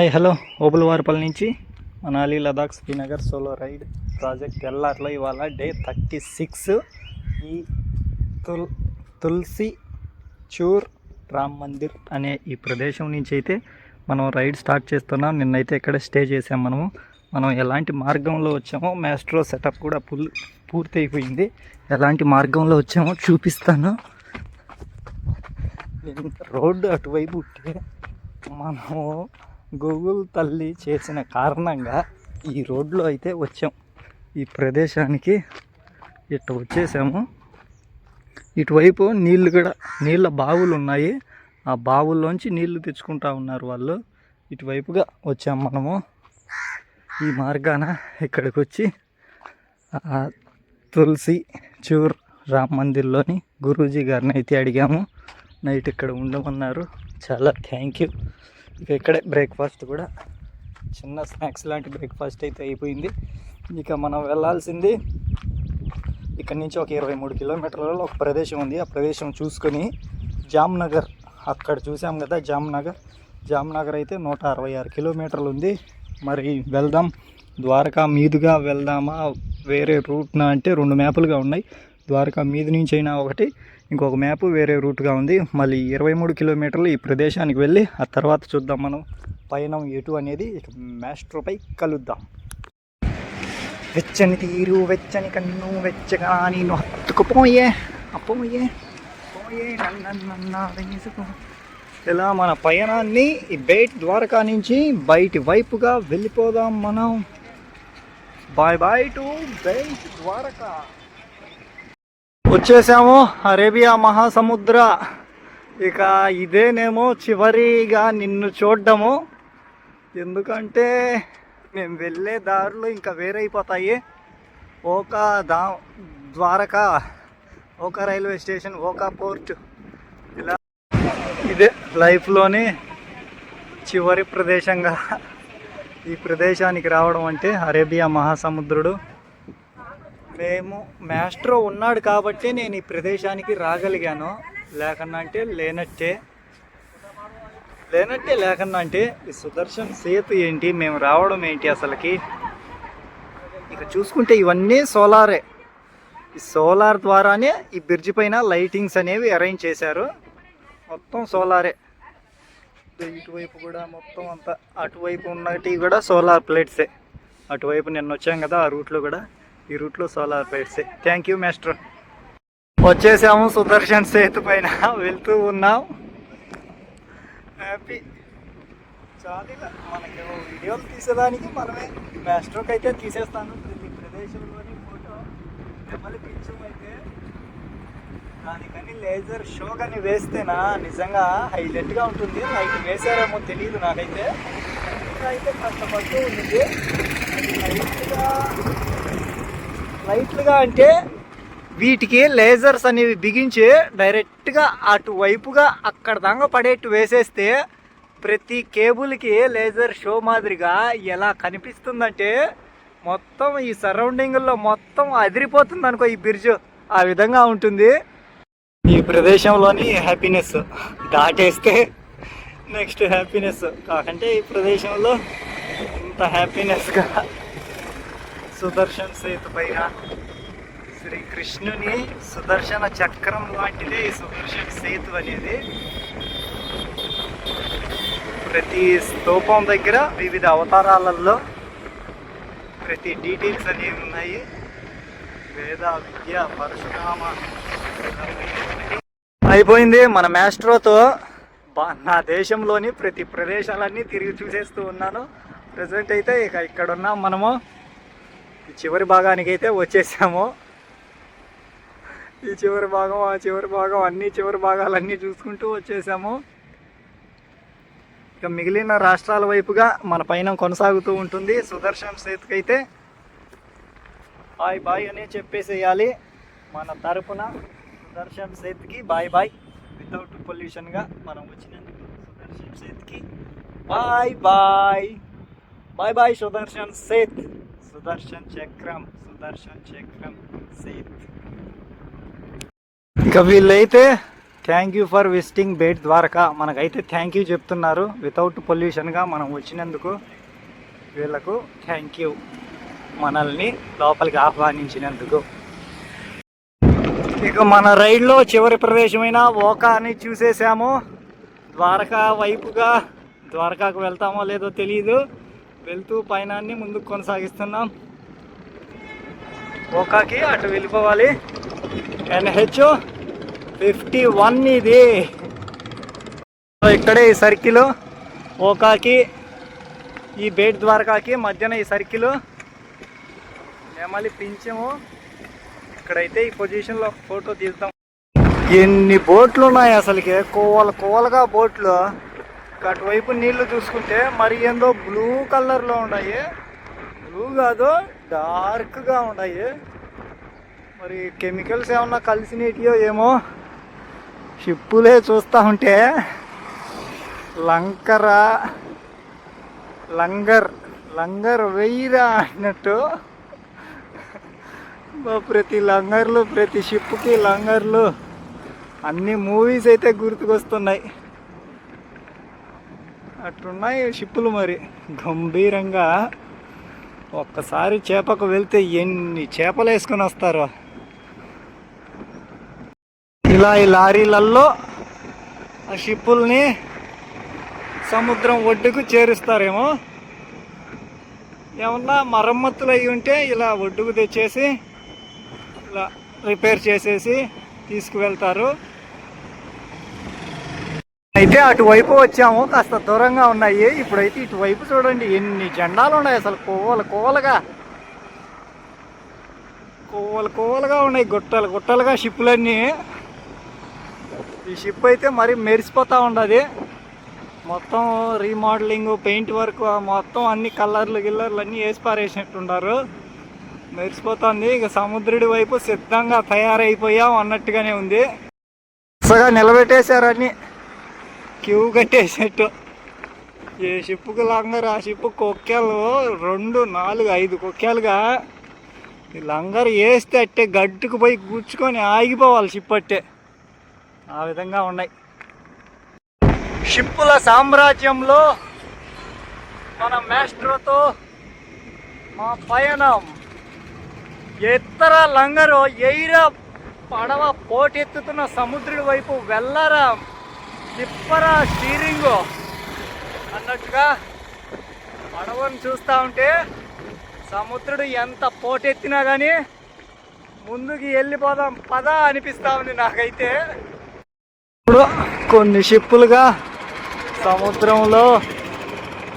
Hi hello. Obulavaripalli నుంచి Manali Ladakh Srinagar solo ride project ఎల్ఆర్లో ఇవాళ day thirty six. ఈ తుల్ తులసి చూర్ రామ్ మందిర్ అనే ఈ ప్రదేశం నుంచి అయితే మనం రైడ్ స్టార్ట్ చేస్తున్నాం. నిన్నైతే ఇక్కడ స్టే చేసాం మనము. మనం ఎలాంటి మార్గంలో వచ్చామో మ్యాస్ట్రో సెటప్ కూడా పుల్ పూర్తి అయిపోయింది ఎలాంటి మార్గంలో వచ్చామో చూపిస్తాను. రోడ్డు అటువైపు ఉంటే మనము గూగుల్ తల్లి చేసిన కారణంగా ఈ రోడ్లో అయితే వచ్చాం. ఈ ప్రదేశానికి ఇట్లా వచ్చేసాము. ఇటువైపు నీళ్ళు కూడా నీళ్ళ బావులు ఉన్నాయి. ఆ బావుల్లోంచి నీళ్ళు తెచ్చుకుంటా ఉన్నారు వాళ్ళు. ఇటువైపుగా వచ్చాం మనము. ఈ మార్గాన ఇక్కడికి వచ్చి తులసి చూర్ రామ్ మందిర్లోని గురూజీ గారిని అయితే అడిగాము. నైట్ ఇక్కడ ఉండమన్నారు. చాలా థ్యాంక్ యూ. ఇక ఇక్కడే బ్రేక్ఫాస్ట్ కూడా. చిన్న స్నాక్స్ లాంటి బ్రేక్ఫాస్ట్ అయితే అయిపోయింది. ఇక మనం వెళ్ళాల్సింది ఇక్కడ నుంచి ఒక ఇరవై మూడు కిలోమీటర్లలో ఒక ప్రదేశం ఉంది. ఆ ప్రదేశం చూసుకొని జామ్నగర్ అక్కడ చూసాం కదా జామ్నగర్. జామ్నగర్ అయితే నూట అరవై ఆరు కిలోమీటర్లు ఉంది. మరి వెళ్దాం. ద్వారకా మీదుగా వెళ్దామా? వేరే రూట్నా అంటే రెండు మ్యాపులుగా ఉన్నాయి. ద్వారకా మీద నుంచి అయినా ఒకటి ఇంకొక మ్యాప్ వేరే రూట్గా ఉంది. మళ్ళీ ఇరవై మూడు కిలోమీటర్లు ఈ ప్రదేశానికి వెళ్ళి ఆ తర్వాత చూద్దాం మనం పయనం ఎటు అనేది. మ్యాస్ట్రోపై కలుద్దాం. వెచ్చని తీరు వెచ్చని కన్ను వెచ్చగా నేను హత్తుకుపోయే అప్పమయ్యే పోయే నన్ను ఇలా మన పయనాన్ని ఈ బయట ద్వారకా నుంచి బయటి వైపుగా వెళ్ళిపోదాం మనం. బాయ్ బాయ్ టు బయట ద్వారకా వచ్చేసాము. అరేబియా మహాసముద్ర. ఇక ఇదేనేమో చివరిగా నిన్ను చూడ్డము. ఎందుకంటే మేము వెళ్ళే దారులు ఇంకా వేరైపోతాయి. ఒక దా ద్వారకా ఒక రైల్వే స్టేషన్ ఒక పోర్ట్. ఇలా ఇదే లైఫ్లోని చివరి ప్రదేశంగా ఈ ప్రదేశానికి రావడం అంటే అరేబియా మహాసముద్రుడు. మేము మాస్ట్రో ఉన్నాడు కాబట్టి నేను ఈ ప్రదేశానికి రాగలిగాను. లేకన్నా అంటే లేనట్టే. లేనట్టే లేకన్నా అంటే ఈ సుదర్శన్ సేతు ఏంటి మేము రావడం ఏంటి అసలుకి? ఇక చూసుకుంటే ఇవన్నీ సోలారే. ఈ సోలార్ ద్వారానే ఈ బ్రిడ్జ్ పైన లైటింగ్స్ అనేవి అరేంజ్ చేశారు. మొత్తం సోలారే. ఇటువైపు కూడా మొత్తం అంతా అటువైపు ఉన్నటి కూడా సోలార్ ప్లేట్సే. అటువైపు నిన్న వచ్చాం కదా ఆ రూట్లో కూడా. ఈ రూట్లో సోలార్ ప్లేట్సే థ్యాంక్ యూ మాస్టర్ వచ్చేసాము సుదర్శన్ సేతు పైన. వెళ్తూ ఉన్నాం. హ్యాపీ చాలా మనకి వీడియోలు తీసేదానికి మనమే మాస్టర్కి అయితే తీసేస్తాను. ప్రతి ప్రదేశంలోని ఫోటో మిమ్మల్ని పిచ్చం అయితే దానికని లేజర్ షో కానీ వేస్తేనా నిజంగా హైలైట్గా ఉంటుంది. నైట్ వేసారేమో తెలియదు నాకైతే. అయితే కష్టపడుతూ ఉంది హైలైట్గా లైట్లుగా అంటే వీటికి లేజర్స్ అనేవి బిగించి డైరెక్ట్గా అటువైపుగా అక్కడ దాకా పడేట్టు వేసేస్తే ప్రతి కేబుల్కి లేజర్ షో మాదిరిగా ఎలా కనిపిస్తుందంటే మొత్తం ఈ సరౌండింగ్లో మొత్తం అదిరిపోతుంది అనుకో ఈ బ్రిడ్జ్. ఆ విధంగా ఉంటుంది. ఈ ప్రదేశంలోని హ్యాపీనెస్ దాటేస్తే నెక్స్ట్ హ్యాపీనెస్. కాకంటే ఈ ప్రదేశంలో ఇంత హ్యాపీనెస్గా సుదర్శన్ సేతు పైన శ్రీకృష్ణుని సుదర్శన చక్రం లాంటిదే ఈ సుదర్శన సేతు అనేది. ప్రతి స్తూపం దగ్గర వివిధ అవతారాలలో ప్రతి డీటెయిల్స్ అనేవి ఉన్నాయి. వేద విద్య పరశురామ. అయిపోయింది మన మాస్ట్రోతో బా- నా దేశంలోని ప్రతి ప్రదేశాలన్నీ తిరిగి చూసేస్తూ ఉన్నాను. ప్రజెంట్ అయితే ఇక ఇక్కడ ఉన్నాం మనము. ఈ చివరి భాగానికి అయితే వచ్చేసాము. ఈ చివరి భాగం ఆ చివరి భాగం అన్ని చివరి భాగాలన్నీ చూసుకుంటూ వచ్చేసాము. ఇక మిగిలిన రాష్ట్రాల వైపుగా మన పైన కొనసాగుతూ ఉంటుంది. సుదర్శన్ సేతుకి అయితే బాయ్ బాయ్ అనే చెప్పేసేయాలి. మన తరపున సుదర్శన్ సేతుకి బాయ్ బాయ్. వితౌట్ పొల్యూషన్గా మనం వచ్చినందుకు Sudarshan సేతుకి bye bye. Bye bye Sudarshan Setu. Sudarshan చక్రం సుదర్శన్ చక్రం సీత్ ఇంకా వీళ్ళైతే thank you for visiting Bet Dwarka మనకైతే థ్యాంక్ యూ చెప్తున్నారు. వితౌట్ పొల్యూషన్గా మనం వచ్చినందుకు వీళ్ళకు థ్యాంక్ యూ మనల్ని లోపలికి ఆహ్వానించినందుకు. ఇక మన రైడ్లో చివరి ప్రదేశమైన ఓకా అని చూసేసాము. ద్వారకా వైపుగా ద్వారకాకు వెళ్తామో లేదో తెలియదు వెళ్తూ పయనాన్ని ముందుకు కొనసాగిస్తున్నాం. ఓకాకి అటు వెళ్ళిపోవాలి. ఎన్హెచ్ ఫిఫ్టీ వన్ ఇది. ఇక్కడే ఈ సర్కిల్. ఓకాకి ఈ బేట్ ద్వారకాకి మధ్యన ఈ సర్కిల్. నెమలి పించము. ఇక్కడైతే ఈ పొజిషన్లో ఫోటో తీద్దాం. ఎన్ని బోట్లు ఉన్నాయి అసలుకి? కోవల కోవలుగా బోట్లు. అటువైపు నీళ్ళు చూసుకుంటే మరి ఏందో బ్లూ కలర్లో ఉన్నాయి. బ్లూ కాదు డార్క్గా ఉన్నాయి. మరి కెమికల్స్ ఏమన్నా కలిసినటియో ఏమో షిప్పులే చూస్తూ ఉంటే. లంకర లంగర్ లంగర్ వెయ్యిరా అన్నట్టు. ప్రతి లంగర్లు ప్రతి షిప్కి లంగర్లు. అన్ని మూవీస్ అయితే గుర్తుకొస్తున్నాయి. అట్లున్నాయి షిప్పులు మరి. గంభీరంగా ఒక్కసారి చేపకు వెళ్తే ఎన్ని చేపలు వేసుకొని వస్తారు. ఇలా ఈ లారీలల్లో ఆ షిప్పుల్ని సముద్రం ఒడ్డుకు చేరుస్తారేమో. ఏమన్నా మరమ్మతులు అయి ఉంటే ఇలా ఒడ్డుకు తెచ్చేసి ఇలా రిపేర్ చేసేసి తీసుకువెళ్తారు. అయితే అటువైపు వచ్చాము కాస్త దూరంగా ఉన్నాయి. ఇప్పుడైతే ఇటువైపు చూడండి ఎన్ని జెండాలు ఉన్నాయి అసలు. కోవలు కోవలుగా కోవలు కోవలుగా ఉన్నాయి గుట్టలు గుట్టలుగా షిప్పులన్నీ. ఈ షిప్ అయితే మరి మెరిసిపోతూ ఉండదు. మొత్తం రీమోడలింగ్ పెయింట్ వర్క్ మొత్తం అన్ని కలర్లు గిల్లర్లు అన్నీ వేసి పారేసినట్టున్నారు మెరిసిపోతుంది. ఇక సముద్రుడి వైపు సిద్ధంగా తయారైపోయాం అన్నట్టుగానే ఉంది. నిలబెట్టేశారని క్యూ కట్టేసినట్టు ఏ షిప్పుకు లంగర్? ఆ షిప్పు కొక్కేలు రెండు నాలుగు ఐదు కొక్కేలుగా. ఈ లంగర్ వేస్తే అట్టే గట్టుకు పోయి కూర్చుకొని ఆగిపోవాలి షిప్ అట్టే. ఆ విధంగా ఉన్నాయి. షిప్పుల సామ్రాజ్యంలో మన మేస్ట్రోతో మా పయనం. ఎత్తర లంగరు ఎయిరా పడవ పోటెత్తుతున్న సముద్రుడి వైపు వెళ్ళరా. తిప్పరా స్టీరింగ్. అన్నట్టుగా పడవను చూస్తూ ఉంటే సముద్రుడు ఎంత పోటెత్తినా కానీ ముందుకి వెళ్ళిపోదాం పద అనిపిస్తా ఉంది నాకైతే. ఇప్పుడు కొన్ని షిప్పులుగా సముద్రంలో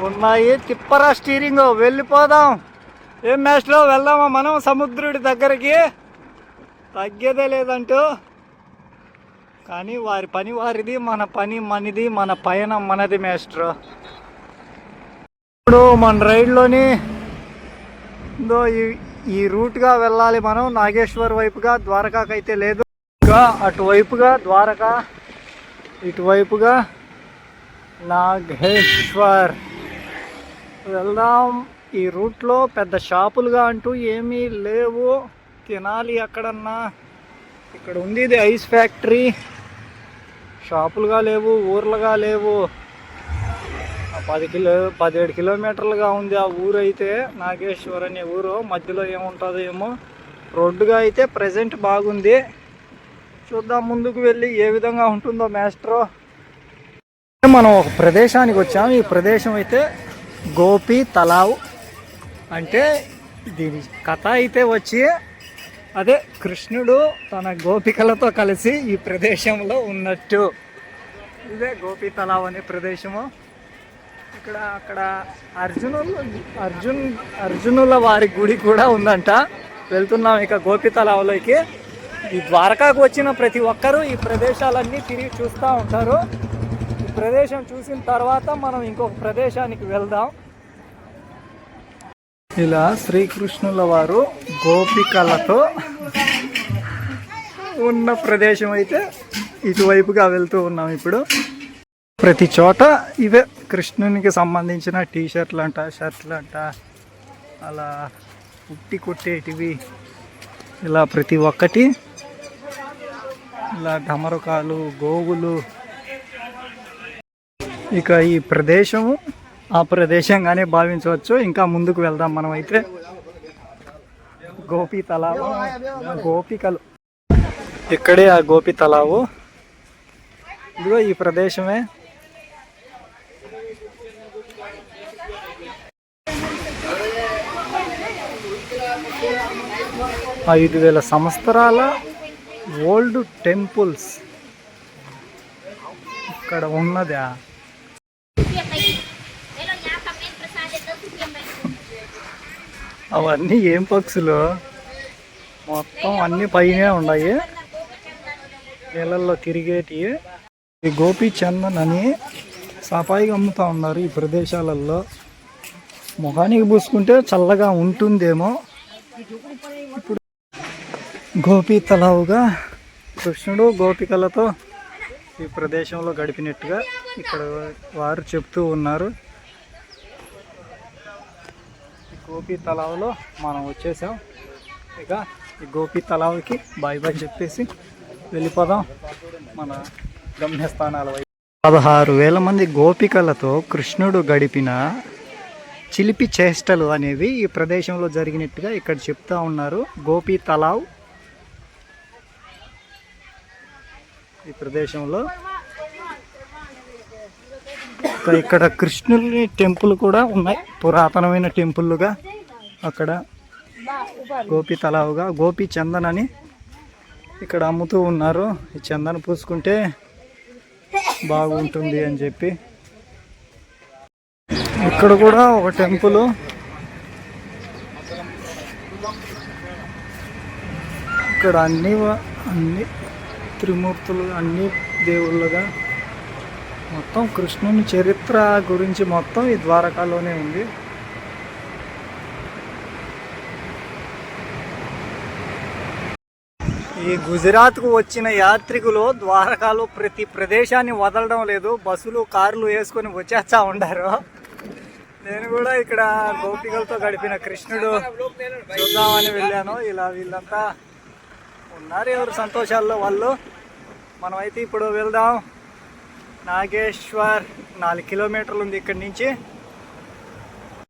ఉన్నాయి. తిప్పరా స్టీరింగ్ వెళ్ళిపోదాం. ఏం మ్యాచ్లో వెళ్దామా మనం సముద్రుడి దగ్గరికి? తగ్గేదే లేదంటూ కానీ వారి పని వారిది మన పని మనది మన పయనం మనది మేస్టర్. ఇప్పుడు మన రైడ్లోని ఈ- ఈ రూట్గా వెళ్ళాలి మనం నాగేశ్వర్ వైపుగా ద్వారకాకైతే లేదు. ఇంకా అటువైపుగా ద్వారకా ఇటువైపుగా నాగేశ్వర్. వెళ్దాం. ఈ రూట్లో పెద్ద షాపులుగా అంటూ ఏమీ లేవు. తినాలి ఎక్కడన్నా. ఇక్కడ ఉంది ఇది ఐస్ ఫ్యాక్టరీ. షాపులుగా లేవు ఊర్లుగా లేవు. ఆ పది కిలో పదిహేడు కిలోమీటర్లుగా ఉంది ఆ ఊరు అయితే నాగేశ్వర్ అనే ఊరు. మధ్యలో ఏముంటుందో ఏమో. రోడ్డుగా అయితే ప్రజెంట్ బాగుంది. చూద్దాం ముందుకు వెళ్ళి ఏ విధంగా ఉంటుందో మాస్ట్రో. మనం ఒక ప్రదేశానికి వచ్చాం. ఈ ప్రదేశం అయితే గోపి తలావ్ అంటే దీని కథ అయితే వచ్చి అదే కృష్ణుడు తన గోపికలతో కలిసి ఈ ప్రదేశంలో ఉన్నట్టు. ఇదే గోపి తలావ్ అనే ప్రదేశము. ఇక్కడ అక్కడ అర్జునులు అర్జున్ అర్జునుల వారి గుడి కూడా ఉందంట. వెళ్తున్నాం ఇక గోపి తలావ్లోకి ఈ ద్వారకాకు వచ్చిన ప్రతి ఒక్కరూ ఈ ప్రదేశాలన్నీ తిరిగి చూస్తూ ఉంటారు. ఈ ప్రదేశం చూసిన తర్వాత మనం ఇంకొక ప్రదేశానికి వెళ్దాం. ఇలా శ్రీకృష్ణుల వారు గోపికలతో ఉన్న ప్రదేశం అయితే ఇటువైపుగా వెళ్తూ ఉన్నాం ఇప్పుడు. ప్రతి చోట ఇవే కృష్ణునికి సంబంధించిన టీ షర్ట్లు అంట షర్ట్లు అంట అలా ఉట్టి కొట్టేటివి. ఇలా ప్రతి ఒక్కటి ఇలా డమరుకాలు గోవులు. ఇక ఈ ప్రదేశము ఆ ప్రదేశంగానే భావించవచ్చు. ఇంకా ముందుకు వెళ్దాం మనం అయితే గోపి తలావు. గోపికలు. ఇక్కడే ఆ గోపి తలావు. ఇదిగో ఈ ప్రదేశమే. ఐదు వేల సంవత్సరాల ఓల్డ్ టెంపుల్స్. ఇక్కడ ఉన్నదా? అవన్నీ ఏం పక్షులు? మొత్తం అన్ని పైనే ఉన్నాయి. నీళ్ళల్లో తిరిగేటి ఈ గోపి చందన్ అని సఫాయిగా అమ్ముతూ ఉన్నారు ఈ ప్రదేశాలలో. ముఖానికి పూసుకుంటే చల్లగా ఉంటుందేమో. ఇప్పుడు గోపి తలావుగా కృష్ణుడు గోపికలతో ఈ ప్రదేశంలో గడిపినట్టుగా ఇక్కడ వారు చెప్తూ ఉన్నారు. గోపి తలావులో మనం వచ్చేసాం. ఇక ఈ గోపి తలావుకి బాయ్ బాయ్ చెప్పేసి వెళ్ళిపోదాం. మన గమ్యస్థానాల వైపు. పదహారు వేల మంది గోపికలతో కృష్ణుడు గడిపిన చిలిపి చేష్టలు అనేవి ఈ ప్రదేశంలో జరిగినట్టుగా ఇక్కడ చెప్తా ఉన్నారు. గోపి తలావ్ ఈ ప్రదేశంలో ఇక్కడ కృష్ణుని టెంపుల్ కూడా ఉన్నాయి. పురాతనమైన టెంపుల్గా అక్కడ గోపి తలావుగా గోపి చందన్ అని ఇక్కడ అమ్ముతూ ఉన్నారు. ఈ చందన పూసుకుంటే బాగుంటుంది అని చెప్పి. ఇక్కడ కూడా ఒక టెంపుల్. ఇక్కడ అన్ని అన్ని త్రిమూర్తులు అన్ని దేవుళ్ళుగా మొత్తం కృష్ణుని చరిత్ర గురించి మొత్తం ఈ ద్వారకాలోనే ఉంది. ఈ గుజరాత్కు వచ్చిన యాత్రికులు ద్వారకాలో ప్రతి ప్రదేశాన్ని వదలడం లేదు. బస్సులు కార్లు వేసుకొని వచ్చేస్తా ఉండారు. నేను కూడా ఇక్కడ గోపికలతో గడిపిన కృష్ణుడు చూద్దామని వెళ్ళాను. ఇలా వీళ్ళంతా ఉన్నారు. ఎవరు సంతోషాల్లో వాళ్ళు? మనమైతే ఇప్పుడు వెళ్దాం. నాగేశ్వర్ నాలుగు కిలోమీటర్లు ఉంది ఇక్కడి నుంచి.